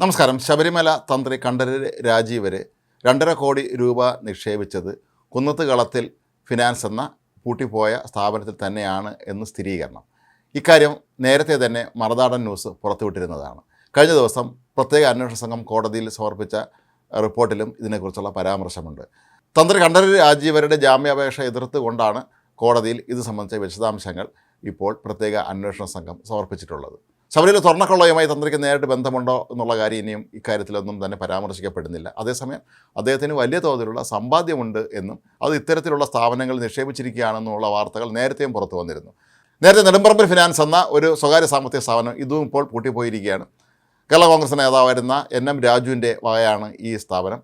നമസ്കാരം. ശബരിമല തന്ത്രി കണ്ഠരര് രാജീവര് രണ്ടര കോടി രൂപ നിക്ഷേപിച്ചത് കുന്നത്ത് കളത്തിൽ ഫിനാൻസ് എന്ന പൂട്ടിപ്പോയ സ്ഥാപനത്തിൽ തന്നെയാണ് എന്ന് സ്ഥിരീകരണം. ഇക്കാര്യം നേരത്തെ തന്നെ മറുനാടൻ ന്യൂസ് പുറത്തുവിട്ടിരുന്നതാണ്. കഴിഞ്ഞ ദിവസം പ്രത്യേക അന്വേഷണ സംഘം കോടതിയിൽ സമർപ്പിച്ച റിപ്പോർട്ടിലും ഇതിനെക്കുറിച്ചുള്ള പരാമർശമുണ്ട്. തന്ത്രി കണ്ഠരര് രാജീവരുടെ ജാമ്യാപേക്ഷ എതിർത്തുകൊണ്ടാണ് കോടതിയിൽ ഇത് സംബന്ധിച്ച വിശദാംശങ്ങൾ ഇപ്പോൾ പ്രത്യേക അന്വേഷണ സംഘം സമർപ്പിച്ചിട്ടുള്ളത്. ശബരിമല സ്വർണക്കൊള്ളയുമായി തന്ത്രിക്ക് നേരിട്ട് ബന്ധമുണ്ടോ എന്നുള്ള കാര്യം ഇനിയും ഇക്കാര്യത്തിലൊന്നും തന്നെ പരാമർശിക്കപ്പെടുന്നില്ല. അതേസമയം അദ്ദേഹത്തിന് വലിയ തോതിലുള്ള സമ്പാദ്യമുണ്ട് എന്നും അത് ഇത്തരത്തിലുള്ള സ്ഥാപനങ്ങൾ നിക്ഷേപിച്ചിരിക്കുകയാണെന്നുള്ള വാർത്തകൾ നേരത്തെയും പുറത്തു വന്നിരുന്നു. നേരത്തെ നെടുമ്പറമ്പിൽ ഫിനാൻസ് എന്ന ഒരു സ്വകാര്യ സാമ്പത്തിക സ്ഥാപനം ഇതും ഇപ്പോൾ പൂട്ടിപ്പോയിരിക്കുകയാണ്. കേരള കോൺഗ്രസ് നേതാവായിരുന്ന എൻ എം രാജുവിന്റെ വകയാണ് ഈ സ്ഥാപനം.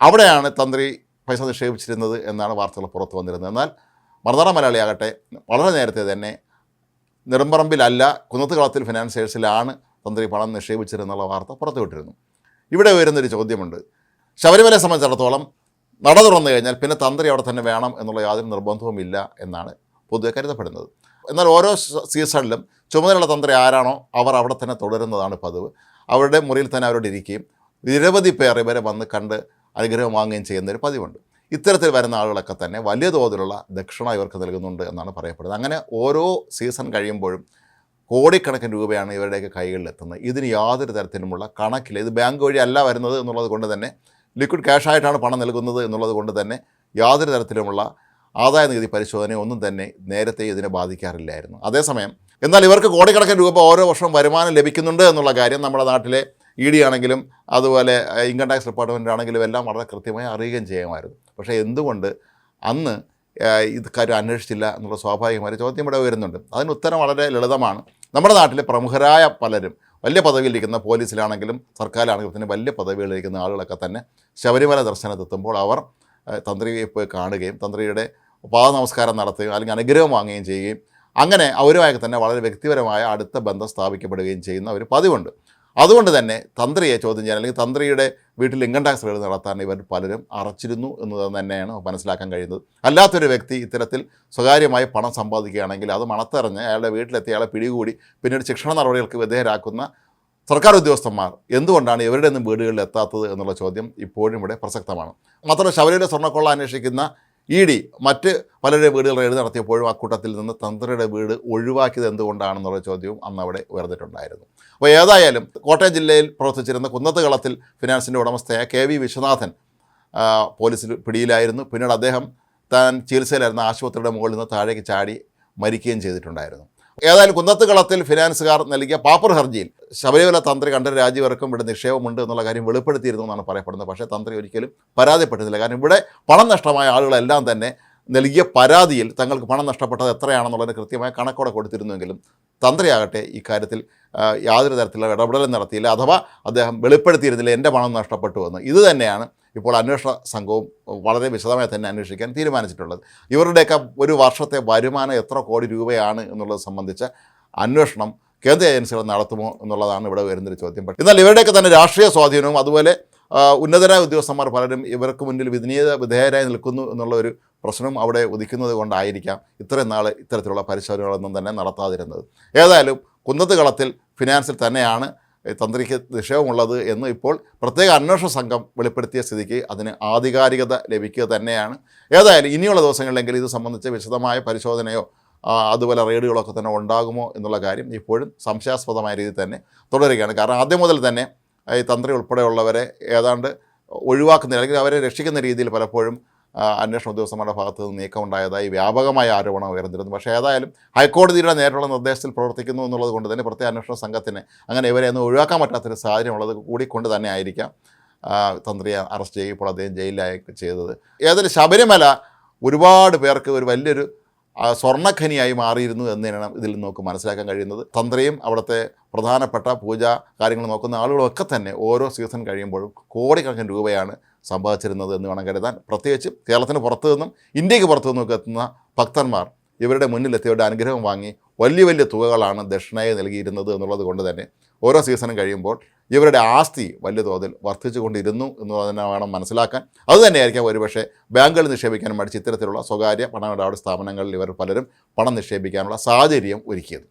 അവിടെയാണ് തന്ത്രി പൈസ നിക്ഷേപിച്ചിരുന്നത് എന്നാണ് വാർത്തകൾ പുറത്തു വന്നിരുന്നത്. എന്നാൽ മറുനാടൻ മലയാളിയാകട്ടെ വളരെ നേരത്തെ തന്നെ നെടുമ്പറമ്പിലല്ല കുന്നത്തുകളത്തിൽ ഫിനാൻസേഴ്സിലാണ് തന്ത്രി പണം നിക്ഷേപിച്ചിരുന്നുള്ള വാർത്ത പുറത്തുവിട്ടിരുന്നു. ഇവിടെ വരുന്നൊരു ചോദ്യമുണ്ട്. ശബരിമലയെ സംബന്ധിച്ചിടത്തോളം നട തുറന്നു കഴിഞ്ഞാൽ പിന്നെ തന്ത്രി അവിടെ തന്നെ വേണം എന്നുള്ള യാതൊരു നിർബന്ധവുമില്ല എന്നാണ് പൊതുവെ കരുതപ്പെടുന്നത്. എന്നാൽ ഓരോ സീസണിലും ചുമതലയുള്ള തന്ത്രി ആരാണോ അവർ അവിടെ തന്നെ തുടരുന്നതാണ് പതിവ്. അവരുടെ മുറിയിൽ തന്നെ അവരോട് ഇരിക്കുകയും നിരവധി പേർ ഇവരെ വന്ന് കണ്ട് അനുഗ്രഹം വാങ്ങുകയും ചെയ്യുന്നൊരു പതിവുണ്ട്. ഇത്തരത്തിൽ വരുന്ന ആളുകളൊക്കെ തന്നെ വലിയ തോതിലുള്ള ദക്ഷിണ ഇവർക്ക് നൽകുന്നുണ്ട് എന്നാണ് പറയപ്പെടുന്നത്. അങ്ങനെ ഓരോ സീസൺ കഴിയുമ്പോഴും കോടിക്കണക്കിന് രൂപയാണ് ഇവരുടെയൊക്കെ കൈകളിൽ എത്തുന്നത് ഇതിന് യാതൊരു തരത്തിലുമുള്ള കണക്കില്ല. ഇത് ബാങ്ക് വഴി അല്ല വരുന്നത് എന്നുള്ളത് കൊണ്ട് തന്നെ ലിക്വിഡ് ക്യാഷായിട്ടാണ് പണം നൽകുന്നത് എന്നുള്ളത് കൊണ്ട് തന്നെ യാതൊരു തരത്തിലുമുള്ള ആദായ നികുതി പരിശോധന ഒന്നും തന്നെ നേരത്തെ ഇതിനെ ബാധിക്കാറില്ലായിരുന്നു. അതേസമയം എന്നാൽ ഇവർക്ക് കോടിക്കണക്കിന് രൂപ ഓരോ വർഷവും വരുമാനം ലഭിക്കുന്നുണ്ട് എന്നുള്ള കാര്യം നമ്മുടെ നാട്ടിലെ ഇ ഡി ആണെങ്കിലും അതുപോലെ ഇൻകം ടാക്സ് ഡിപ്പാർട്ട്മെന്റ് ആണെങ്കിലും എല്ലാം വളരെ കൃത്യമായി അറിയുകയും ചെയ്യുമായിരുന്നു. പക്ഷേ എന്തുകൊണ്ട് അന്ന് ഏഹ്, ഇത് കാര്യം അന്വേഷിച്ചില്ല എന്നുള്ള സ്വാഭാവികമായ ചോദ്യം ഇവിടെ വരുന്നുണ്ട്. അതിന് ഉത്തരം വളരെ ലളിതമാണ്. നമ്മുടെ നാട്ടിലെ പ്രമുഖരായ പലരും വലിയ പദവിയിലിരിക്കുന്ന പോലീസിലാണെങ്കിലും സർക്കാരിലാണെങ്കിലും തന്നെ വലിയ പദവികളിലിരിക്കുന്ന ആളുകളൊക്കെ തന്നെ ശബരിമല ദർശനത്തെത്തുമ്പോൾ അവർ തന്ത്രിയെ പോയി കാണുകയും തന്ത്രിയുടെ പാദ നമസ്കാരം നടത്തുകയും അല്ലെങ്കിൽ അനുഗ്രഹം വാങ്ങുകയും ചെയ്യുകയും അങ്ങനെ അവരുമായി തന്നെ വളരെ വ്യക്തിപരമായ അടുത്ത ബന്ധം സ്ഥാപിക്കപ്പെടുകയും ചെയ്യുന്ന ഒരു പതിവുണ്ട്. അതുകൊണ്ട് തന്നെ തന്ത്രിയെ ചോദ്യം ചെയ്യാൻ അല്ലെങ്കിൽ തന്ത്രിയുടെ വീട്ടിൽ ഇൻകം ടാക്സ് റെയ്ഡ് നടത്താൻ ഇവർ പലരും അറച്ചിരുന്നു എന്ന് തന്നെയാണ് മനസ്സിലാക്കാൻ കഴിയുന്നത്. അല്ലാത്തൊരു വ്യക്തി ഇത്തരത്തിൽ സ്വകാര്യമായി പണം സമ്പാദിക്കുകയാണെങ്കിൽ അത് മണത്തെറിഞ്ഞ് അയാളുടെ വീട്ടിലെത്തി അയാളെ പിടികൂടി പിന്നീട് ശിക്ഷണ നടപടികൾക്ക് വിധേയരാക്കുന്ന സർക്കാർ ഉദ്യോഗസ്ഥന്മാർ എന്തുകൊണ്ടാണ് ഇവരുടെ ഒന്നും വീടുകളിൽ എത്താത്തത് എന്നുള്ള ചോദ്യം ഇപ്പോഴും ഇവിടെ പ്രസക്തമാണ്. മാത്രമല്ല ശബരിമല സ്വർണക്കൊള്ള അന്വേഷിക്കുന്ന ഇ ഡി മറ്റ് പലരുടെ വീടുകൾ റെയ്ഡ് നടത്തിയപ്പോഴും ആ കൂട്ടത്തിൽ നിന്ന് തന്ത്രിയുടെ വീട് ഒഴിവാക്കിയത് എന്തുകൊണ്ടാണെന്നുള്ള ചോദ്യവും അന്ന് അവിടെ ഉയർന്നിട്ടുണ്ടായിരുന്നു. അപ്പോൾ ഏതായാലും കോട്ടയം ജില്ലയിൽ പ്രവർത്തിച്ചിരുന്ന കുന്നത്തുകളത്തിൽ ഫിനാൻസിന്റെ ഉടമസ്ഥയായ കെ വി വിശ്വനാഥൻ പോലീസിൽ പിടിയിലായിരുന്നു. പിന്നീട് അദ്ദേഹം താൻ ചികിത്സയിലായിരുന്ന ആശുപത്രിയുടെ മുകളിൽ നിന്ന് താഴേക്ക് ചാടി മരിക്കുകയും ചെയ്തിട്ടുണ്ടായിരുന്നു. ഏതായാലും കുന്നത്തുകളത്തിൽ ഫിനാൻസുകാർ നൽകിയ പാപ്പർ ഹർജിയിൽ ശബരിമല തന്ത്രി കണ്ട രാജീവർക്കും ഇവിടെ നിക്ഷേപമുണ്ട് എന്നുള്ള കാര്യം വെളിപ്പെടുത്തിയിരുന്നു എന്നാണ് പറയപ്പെടുന്നത്. പക്ഷേ തന്ത്രി ഒരിക്കലും പരാതിപ്പെട്ടിരുന്നില്ല കാരണം ഇവിടെ പണം നഷ്ടമായ ആളുകളെല്ലാം തന്നെ നൽകിയ പരാതിയിൽ തങ്ങൾക്ക് പണം നഷ്ടപ്പെട്ടത് എത്രയാണെന്നുള്ളതിന് കൃത്യമായ കണക്കോടെ കൊടുത്തിരുന്നുവെങ്കിലും തന്ത്രിയാകട്ടെ ഇക്കാര്യത്തിൽ യാതൊരു തരത്തിലുള്ള ഇടപെടലും നടത്തിയില്ല. അഥവാ അദ്ദേഹം വെളിപ്പെടുത്തിയിരുന്നില്ല എന്റെ പണം നഷ്ടപ്പെട്ടു എന്ന് ഇത് തന്നെയാണ് ഇപ്പോൾ അന്വേഷണ സംഘവും വളരെ വിശദമായി തന്നെ അന്വേഷിക്കാൻ തീരുമാനിച്ചിട്ടുള്ളത്. ഇവരുടെയൊക്കെ ഒരു വർഷത്തെ വരുമാനം എത്ര കോടി രൂപയാണ് എന്നുള്ളത് സംബന്ധിച്ച അന്വേഷണം കേന്ദ്ര ഏജൻസികൾ നടത്തുമോ എന്നുള്ളതാണ് ഇവിടെ വരുന്നൊരു ചോദ്യം. പക്ഷേ എന്നാൽ ഇവരുടെയൊക്കെ തന്നെ രാഷ്ട്രീയ സ്വാധീനവും അതുപോലെ ഉന്നതരായ ഉദ്യോഗസ്ഥന്മാർ പലരും ഇവർക്ക് മുന്നിൽ വിധനീയത വിധേയരായി നിൽക്കുന്നു എന്നുള്ള ഒരു പ്രശ്നം അവിടെ ഉദിക്കുന്നത് കൊണ്ടായിരിക്കാം ഇത്രയും നാൾ ഇത്തരത്തിലുള്ള പരിശോധനകളൊന്നും തന്നെ നടത്താതിരുന്നത്. ഏതായാലും കുന്നത്ത് കളത്തിൽ ഫിനാൻസിൽ തന്നെയാണ് തന്ത്രിക്ക് നിക്ഷേപമുള്ളത് എന്ന് ഇപ്പോൾ പ്രത്യേക അന്വേഷണ സംഘം വെളിപ്പെടുത്തിയ സ്ഥിതിക്ക് അതിന് ആധികാരികത ലഭിക്കുക തന്നെയാണ്. ഏതായാലും ഇനിയുള്ള ദിവസങ്ങളിലെങ്കിൽ ഇത് സംബന്ധിച്ച് വിശദമായ പരിശോധനയോ അതുപോലെ റെയ്ഡുകളൊക്കെ തന്നെ ഉണ്ടാകുമോ എന്നുള്ള കാര്യം ഇപ്പോഴും സംശയാസ്പദമായ രീതിയിൽ തന്നെ തുടരുകയാണ്. കാരണം ആദ്യം മുതൽ തന്നെ ഈ തന്ത്രി ഉൾപ്പെടെയുള്ളവരെ ഏതാണ്ട് ഒഴിവാക്കുന്ന അല്ലെങ്കിൽ അവരെ രക്ഷിക്കുന്ന രീതിയിൽ പലപ്പോഴും അന്വേഷണ ഉദ്യോഗസ്ഥന്മാരുടെ ഭാഗത്ത് നിന്ന് നീക്കം ഉണ്ടായതായി വ്യാപകമായ ആരോപണം ഉയർന്നിരുന്നു. പക്ഷേ ഏതായാലും ഹൈക്കോടതിയുടെ നേരിട്ടുള്ള നിർദ്ദേശത്തിൽ പ്രവർത്തിക്കുന്നു എന്നുള്ളത് കൊണ്ട് തന്നെ പ്രത്യേക അന്വേഷണ സംഘത്തിന് അങ്ങനെ ഇവരെ ഒന്നും ഒഴിവാക്കാൻ പറ്റാത്തൊരു സാഹചര്യം ഉള്ളത് കൂടിക്കൊണ്ട് തന്നെ ആയിരിക്കാം തന്ത്രിയെ അറസ്റ്റ് ചെയ്യുമ്പോൾ അദ്ദേഹം ജയിലിലായി ചെയ്തത്. ഏതായാലും ശബരിമല ഒരുപാട് പേർക്ക് ഒരു വലിയൊരു സ്വർണഖനിയായി മാറിയിരുന്നു എന്ന് തന്നെയാണ് ഇതിൽ നമുക്ക് മനസ്സിലാക്കാൻ കഴിയുന്നത്. തന്ത്രിയും അവിടുത്തെ പ്രധാനപ്പെട്ട പൂജ കാര്യങ്ങൾ നോക്കുന്ന ആളുകളൊക്കെ തന്നെ ഓരോ സീസൺ കഴിയുമ്പോഴും കോടിക്കണക്കിന് രൂപയാണ് സമ്പാദിച്ചിരുന്നത് എന്ന് വേണം കരുതാൻ. പ്രത്യേകിച്ച് കേരളത്തിന് പുറത്തു നിന്നും ഇന്ത്യയ്ക്ക് പുറത്തു നിന്നും ഒക്കെ എത്തുന്ന ഭക്തന്മാർ ഇവരുടെ മുന്നിലെത്തിയവരുടെ അനുഗ്രഹം വാങ്ങി വലിയ വലിയ തുകകളാണ് ദക്ഷിണയെ നൽകിയിരുന്നത് എന്നുള്ളത് കൊണ്ട് തന്നെ ഓരോ സീസണും കഴിയുമ്പോൾ ഇവരുടെ ആസ്തി വലിയ തോതിൽ വർദ്ധിച്ചു കൊണ്ടിരുന്നു എന്നുള്ളത് തന്നെ വേണം മനസ്സിലാക്കാൻ. അതുതന്നെയായിരിക്കാം ഒരുപക്ഷെ ബാങ്കുകളിൽ നിക്ഷേപിക്കാൻ മടിച്ച് ഇത്തരത്തിലുള്ള സ്വകാര്യ പണമിടപാട് സ്ഥാപനങ്ങളിൽ ഇവർ പലരും പണം നിക്ഷേപിക്കാനുള്ള സാഹചര്യം ഒരുക്കിയത്.